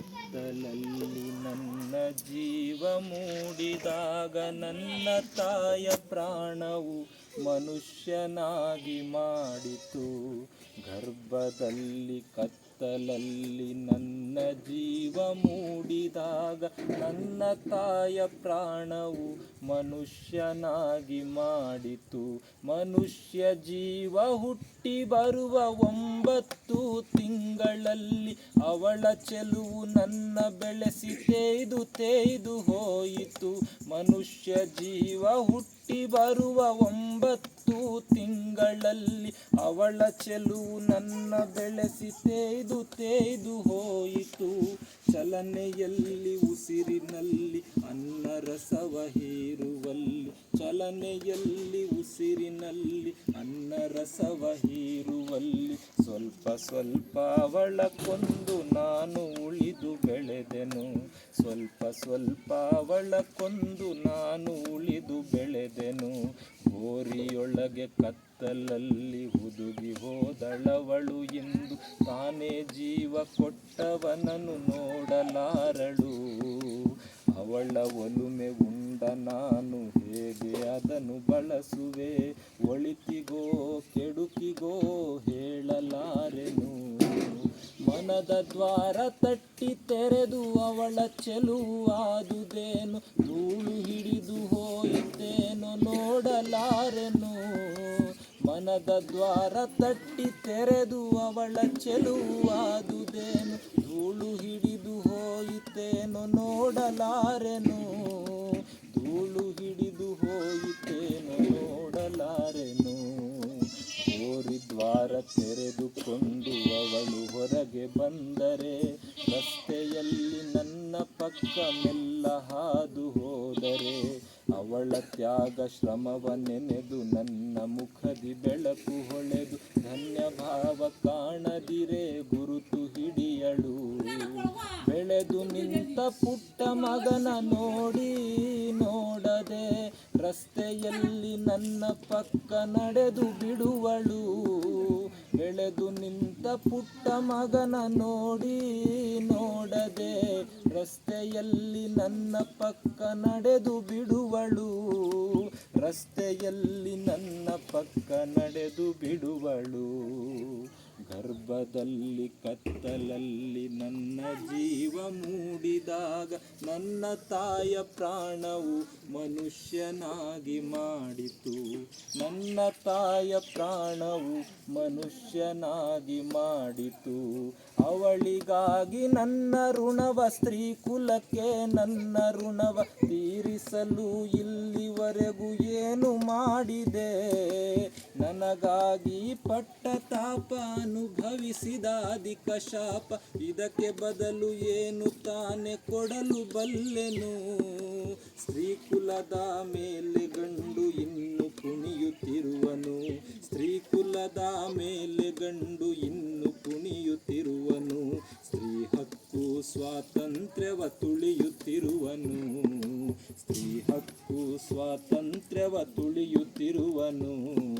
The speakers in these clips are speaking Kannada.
ಕತ್ತಲಲ್ಲಿ ನನ್ನ ಜೀವ ಮೂಡಿದಾಗ ನನ್ನ ತಾಯ ಪ್ರಾಣವು ಮನುಷ್ಯನಾಗಿ ಮಾಡಿತು. ಗರ್ಭದಲ್ಲಿ ಕತ್ತಲಲ್ಲಿ ನನ್ನ ಜೀವ ಮೂಡಿದಾಗ ನನ್ನ ತಾಯ ಪ್ರಾಣವು ಮನುಷ್ಯನಾಗಿ ಮಾಡಿತು. ಮನುಷ್ಯ ಜೀವ ಹುಟ್ಟಿ ಬರುವ ಒಂಬತ್ತು ತಿಂಗಳಲ್ಲಿ ಅವಳ ಚೆಲುವು ನನ್ನ ಬೆಳೆಸಿ ತೇಯ್ದು ತೇಯ್ದು ಹೋಯಿತು. ಮನುಷ್ಯ ಜೀವ ಹುಟ್ಟಿ ಬರುವ ಒಂಬತ್ತು ತಿಂಗಳಲ್ಲಿ ಅವಳ ಚೆಲು ನನ್ನ ಬೆಳೆಸಿ ತೇದು ತೇದು ಹೋಯಿತು. ಚಲನೆಯಲ್ಲಿ ಉಸಿರಿನಲ್ಲಿ ಅನ್ನ ರಸವ ಹೀರುವಲ್ಲಿ, ಚಲನೆಯಲ್ಲಿ ಉಸಿರಿನಲ್ಲಿ ಅನ್ನ ರಸವ ಹೀರುವಲ್ಲಿ, ಸ್ವಲ್ಪ ಸ್ವಲ್ಪ ಅವಳ ಕೊಂದು ನಾನು ಉಳಿದು ಸ್ವಲ್ಪ ಸ್ವಲ್ಪ ಅವಳ ಕೊಂದು ನಾನು ಉಳಿದು ಬೆಳೆದೆನು. ಗೋರಿಯೊಳಗೆ ಕತ್ತಲಲ್ಲಿ ಹುದುಗಿ ಹೋದಳವಳು ಎಂದು ತಾನೇ ಜೀವ ಕೊಟ್ಟವನನು ನೋಡಲಾರಳು. ಅವಳ ಒಲುಮೆ ಉಂಡ ನಾನು ಹೇಗೆ ಅದನ್ನು ಬಳಸುವೆ? ಒಳಿತಿಗೋ, ಕೆಡುಕಿಗೋ ಹೇಳಲಾರೆನು ಮನದ ದ್ವಾರ ತಟ್ಟಿ ತೆರೆದು ಅವಳ ಚೆಲುವಾದುದೇನು ಧೂಳು ಹಿಡಿದು ಹೋಯಿತೇನು ನೋಡಲಾರೆನು? ಮನದ ದ್ವಾರ ತಟ್ಟಿ ತೆರೆದು ಅವಳ ಚೆಲುವಾದುದೇನು ಧೂಳು ಹಿಡಿದು ಹೋಯಿತೇನು ನೋಡಲಾರೆನು? ಧೂಳು ಹಿಡಿದು ಹೋಯಿತೇನು ನೋಡಲಾರೆನು? ದ್ವಾರ ತೆರೆದುಕೊಂಡು ಬಂದರೆ ರಸ್ತೆಯಲ್ಲಿ ನನ್ನ ಪಕ್ಕ ಮೆಲ್ಲ ಹಾದು ಹೋದರೆ ಅವಳ ತ್ಯಾಗ ಶ್ರಮವ ನೆನೆದು ನನ್ನ ಮುಖದಿ ಬೆಳಕು ಹೊಳೆದು ಧನ್ಯ ಭಾವ ಕಾಣದಿರೆ ರಸ್ತೆಯಲ್ಲಿ ನನ್ನ ಪಕ್ಕ ನಡೆದು ಬಿಡುವಳು. ಬೆಳೆದು ನಿಂತ ಪುಟ್ಟ ಮಗನ ನೋಡಿ ನೋಡದೆ ರಸ್ತೆಯಲ್ಲಿ ನನ್ನ ಪಕ್ಕ ನಡೆದು ಬಿಡುವಳು. ರಸ್ತೆಯಲ್ಲಿ ನನ್ನ ಪಕ್ಕ ನಡೆದು ಬಿಡುವಳು. ಗರ್ಭದಲ್ಲಿ ಕತ್ತಲಲ್ಲಿ ನನ್ನ ಜೀವ ಮೂಡಿದಾಗ ನನ್ನ ತಾಯ ಪ್ರಾಣವು ಮನುಷ್ಯನಾಗಿ ಮಾಡಿತು. ನನ್ನ ತಾಯ ಪ್ರಾಣವು ಮನುಷ್ಯನಾಗಿ ಮಾಡಿತು. ಅವಳಿಗಾಗಿ ನನ್ನ ಋಣವ ಸ್ತ್ರೀ ಕುಲಕ್ಕೆ ನನ್ನ ಋಣವ ತೀರಿಸಲು ಇಲ್ಲಿವರೆಗೂ ಏನು ಮಾಡಿದೆ? ನನಗಾಗಿ ಪಟ್ಟ ತಾಪ ಅನುಭವಿಸಿದ ಅಧಿಕ ಶಾಪ. ಇದಕ್ಕೆ ಬದಲು ಏನು ತಾನೆ ಕೊಡಲು ಬಲ್ಲೆನು? ಸ್ತ್ರೀ ಕುಲದ ಮೇಲೆ ಗಂಡು ಇನ್ನು ಕುಣಿಯುತ್ತಿರುವನು. ಸ್ತ್ರೀ ಕುಲದ ಮೇಲೆ ಗಂಡು ಇನ್ನು ಕುಣಿಯುತ್ತಿರುವನು. ಸ್ತ್ರೀ ಹಕ್ಕು ಸ್ವಾತಂತ್ರ್ಯವ ತುಳಿಯುತ್ತಿರುವನು. ಸ್ತ್ರೀ ಹಕ್ಕು ಸ್ವಾತಂತ್ರ್ಯವ ತುಳಿಯುತ್ತಿರುವನು.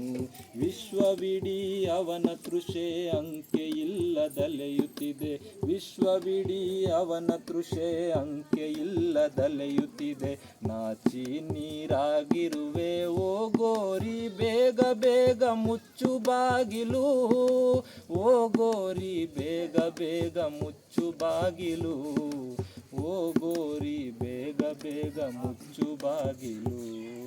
ವಿಶ್ವವಿಡೀ ಅವನ ತೃಷೆ ಅಂಕೆ ಇಲ್ಲದಲೆಯುತ್ತಿದೆ. ವಿಶ್ವವಿಡೀ ಅವನ ತೃಷೆ ಅಂಕೆ ಇಲ್ಲದಲೆಯುತ್ತಿದೆ. ನಾಚಿ ನೀರಾಗಿರುವೆ, ಓ ಗೋರಿ, ಬೇಗ ಬೇಗ ಮುಚ್ಚು ಬಾಗಿಲು. ಓ ಗೋರಿ, ಬೇಗ ಬೇಗ ಮುಚ್ಚು ಬಾಗಿಲು. ಓ ಗೋರಿ, ಬೇಗ ಬೇಗ ಮುಚ್ಚು ಬಾಗಿಲು.